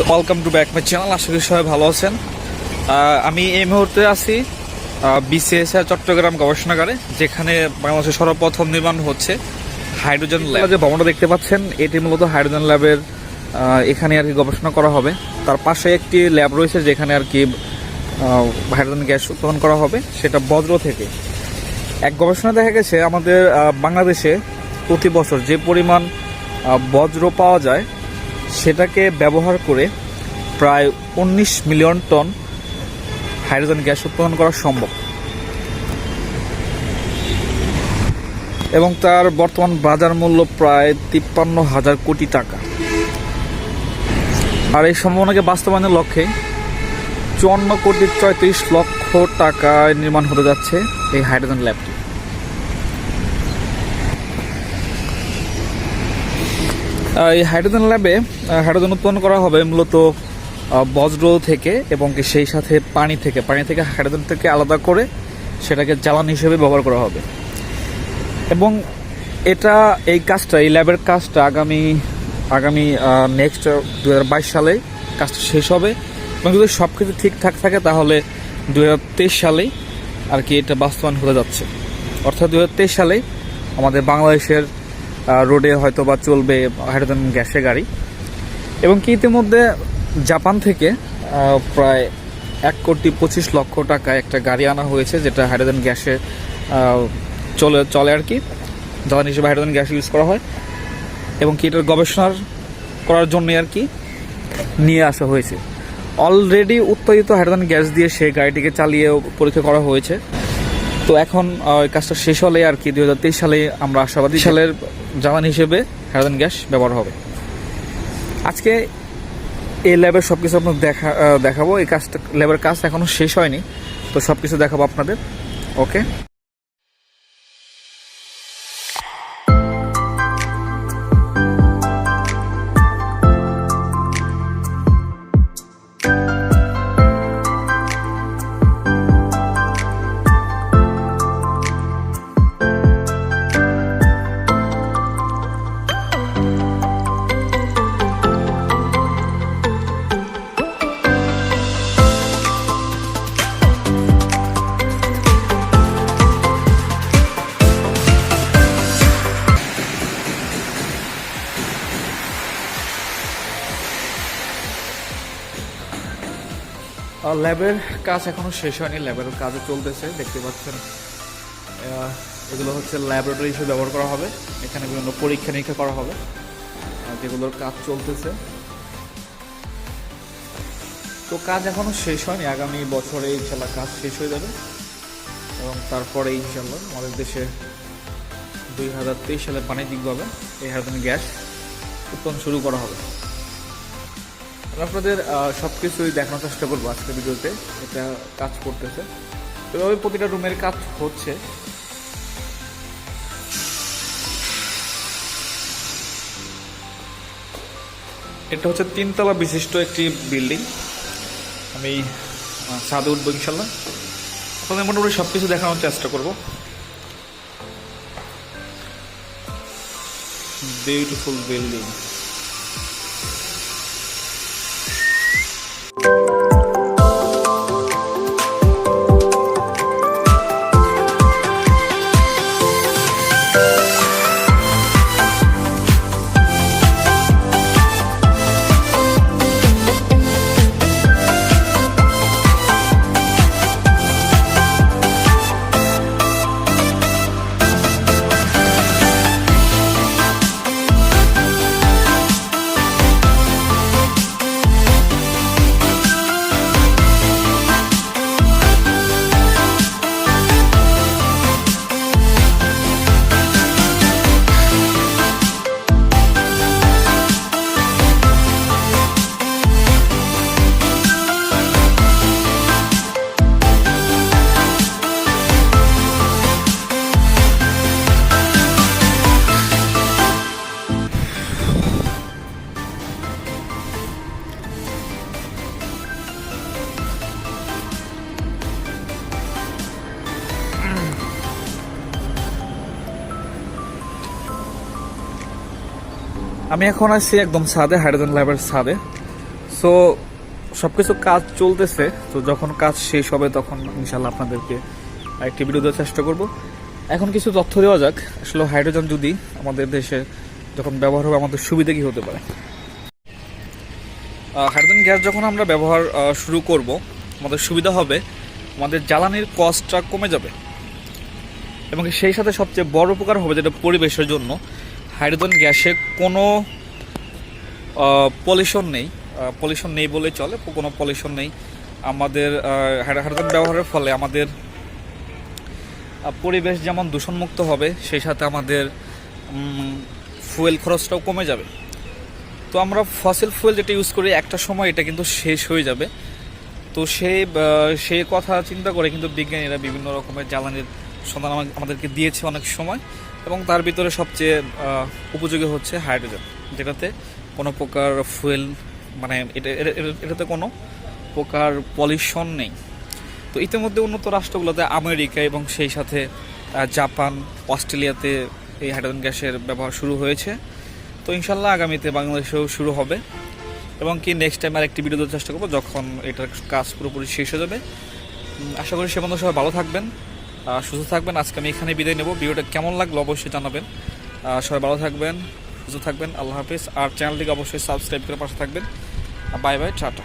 Welcome to back my channel আশা করি সবাই ভালো আছেন। আমি এই মুহূর্তে আছি বিসিএসআর চট্টগ্রাম গবেষণাগারে, যেখানে বাংলাদেশের সর্বপ্রথম নির্মাণ হচ্ছে হাইড্রোজেন ল্যাব যে ভবনটা দেখতে পাচ্ছেন, এটি মূলত হাইড্রোজেন ল্যাবের এখানে আর কি গবেষণা করা হবে। তার পাশে একটি ল্যাব রয়েছে, যেখানে আর কি হাইড্রোজেন গ্যাস উৎপাদন করা হবে, সেটা বজ্র থেকে। এক গবেষণা দেখা গেছে, আমাদের বাংলাদেশে প্রতি বছর যে পরিমাণ বজ্র পাওয়া যায় সেটাকে ব্যবহার করে প্রায় উনিশ মিলিয়ন টন হাইড্রোজেন গ্যাস উৎপাদন করা সম্ভব। এবং তার বর্তমান বাজার মূল্য প্রায় তিপ্পান্ন হাজার কোটি টাকা। আর এই সম্ভাবনাকে বাস্তবায়নের লক্ষ্যে চুয়ান্ন কোটি চৌত্রিশ লক্ষ টাকায় নির্মাণ হতে যাচ্ছে এই হাইড্রোজেন ল্যাবটি। এই হাইড্রোজেন ল্যাবে হাইড্রোজেন উৎপন্ন করা হবে মূলত বজ্র থেকে এবং সেই সাথে পানি থেকে পানি থেকে হাইড্রোজেন থেকে আলাদা করে সেটাকে জ্বালানি হিসেবে ব্যবহার করা হবে। এবং এটা, এই কাজটা, এই ল্যাবের কাজটা আগামী আগামী নেক্সট দু হাজার বাইশ সালে কাজটা শেষ হবে। এবং যদি সব কিছু ঠিকঠাক থাকে তাহলে দু হাজার তেইশ সালেই আর কি এটা বাস্তবায়ন হতে যাচ্ছে। অর্থাৎ দু হাজার তেইশ সালে আমাদের বাংলাদেশের রোডে হয়তো বা চলবে হাইড্রোজেন গ্যাসে গাড়ি। এবং কি ইতিমধ্যে জাপান থেকে প্রায় এক কোটি পঁচিশ লক্ষ টাকায় একটা গাড়ি আনা হয়েছে, যেটা হাইড্রোজেন গ্যাসে চলে চলে আর কি। জ্বালানি হিসেবে হাইড্রোজেন গ্যাস ইউজ করা হয়। এবং কি এটার গবেষণার করার জন্য আর কি নিয়ে আসা হয়েছে। অলরেডি উৎপাদিত হাইড্রোজেন গ্যাস দিয়ে সে গাড়িটিকে চালিয়ে পরীক্ষা করা হয়েছে। তো এখন এই কাজটা শেষ হলে আর কি দু হাজার তেইশ সালে আমরা আশাবাদী সালের জ্বালানি হিসেবে হাইড্রোজেন গ্যাস ব্যবহার হবে। আজকে এই ল্যাবের সব কিছু আপনার দেখা দেখাবো। এই কাজটা, ল্যাবের কাজ এখনও শেষ হয়নি, তো সব কিছু দেখাবো আপনাদের। ওকে? ল্যাবের কাজ এখনও শেষ হয়নি ল্যাবের কাজও চলতেছে, দেখতে পাচ্ছেন। এগুলো হচ্ছে ল্যাবরেটরি হিসেবে ব্যবহার করা হবে, এখানে বিভিন্ন পরীক্ষা নিরীক্ষা করা হবে যেগুলোর কাজ চলতেছে। তো কাজ এখনও শেষ হয়নি, আগামী বছরে ইনশাল্লাহ কাজ শেষ হয়ে যাবে। এবং তারপরে ইনশাল্লাহ আমাদের দেশে দুই হাজার তেইশ সালে বাণিজ্যিকভাবে এই হাইড্রোজেন গ্যাস উৎপাদন শুরু করা হবে। আপনাদের সব কিছুই দেখানোর চেষ্টা করব আজকের ভিডিওতে। এটা কাজ করতেছে। এভাবে প্রতিটা রুমের কাজ হচ্ছে। এটা হচ্ছে তিনতলা বিশিষ্ট একটি বিল্ডিং। আমি ছাদে উঠবো ইনশাল্লাহ। আপনাদের মোটামুটি সব কিছু দেখানোর চেষ্টা করব। বিউটিফুল বিল্ডিং আমি এখন আছি একদম সাদে হাইড্রোজেন ল্যাবের সাদে সো সবকিছু কাজ চলতেছে। তো যখন কাজ শেষ হবে তখন ইনশাল্লাহ আপনাদেরকে একটি ভিডিও দেওয়ার চেষ্টা করব। এখন কিছু তথ্য দেওয়া যাক। আসলে হাইড্রোজেন যদি আমাদের দেশে যখন ব্যবহার হবে, আমাদের সুবিধা কি হতে পারে? হাইড্রোজেন গ্যাস যখন আমরা ব্যবহার শুরু করব, আমাদের সুবিধা হবে, আমাদের জ্বালানির কস্টটা কমে যাবে। এবং সেই সাথে সবচেয়ে বড় উপকার হবে যেটা পরিবেশের জন্য। হাইড্রোজেন গ্যাসে কোনো পলিউশন নেই। পলিউশন নেই বলে চলে, কোনো পলিউশন নেই। আমাদের হাইড্রোজেন ব্যবহারের ফলে আমাদের পরিবেশ যেমন দূষণমুক্ত হবে, সেই সাথে আমাদের ফুয়েল খরচটাও কমে যাবে। তো আমরা ফসিল ফুয়েল যেটা ইউজ করি, একটা সময় এটা কিন্তু শেষ হয়ে যাবে। তো সেই সেই কথা চিন্তা করে কিন্তু বিজ্ঞানীরা বিভিন্ন রকমের জ্বালানির সন্ধান আমা- আমাদেরকে দিয়েছে অনেক সময়, এবং তার ভিতরে সবচেয়ে উপযোগী হচ্ছে হাইড্রোজেন, যেটাতে কোনো প্রকার ফুয়েল মানে এটা এটা- এটা- এটাতে কোনো প্রকার পলিউশন নেই। তো ইতিমধ্যে উন্নত রাষ্ট্রগুলোতে আমেরিকা এবং সেই সাথে জাপান, অস্ট্রেলিয়াতে এই হাইড্রোজেন গ্যাসের ব্যবহার শুরু হয়েছে। তো ইনশাল্লাহ আগামীতে বাংলাদেশেও শুরু হবে। এবং কি নেক্সট টাইম আর একটি ভিডিও চেষ্টা করব, যখন এটার কাজ পুরোপুরি শেষ হয়ে যাবে। আশা করি সে পর্যন্ত সবাই ভালো থাকবেন। সুস্থ থাকবেন। আজকে আমি এখানে বিদায় নেব। ভিডিওটা কেমন লাগল অবশ্যই জানাবেন। সবাই ভালো থাকবেন, সুস্থ থাকবেন। আল্লাহ হাফিজ। আর চ্যানেলটিকে অবশ্যই সাবস্ক্রাইব করে পাশে থাকবেন। Bye bye, tata.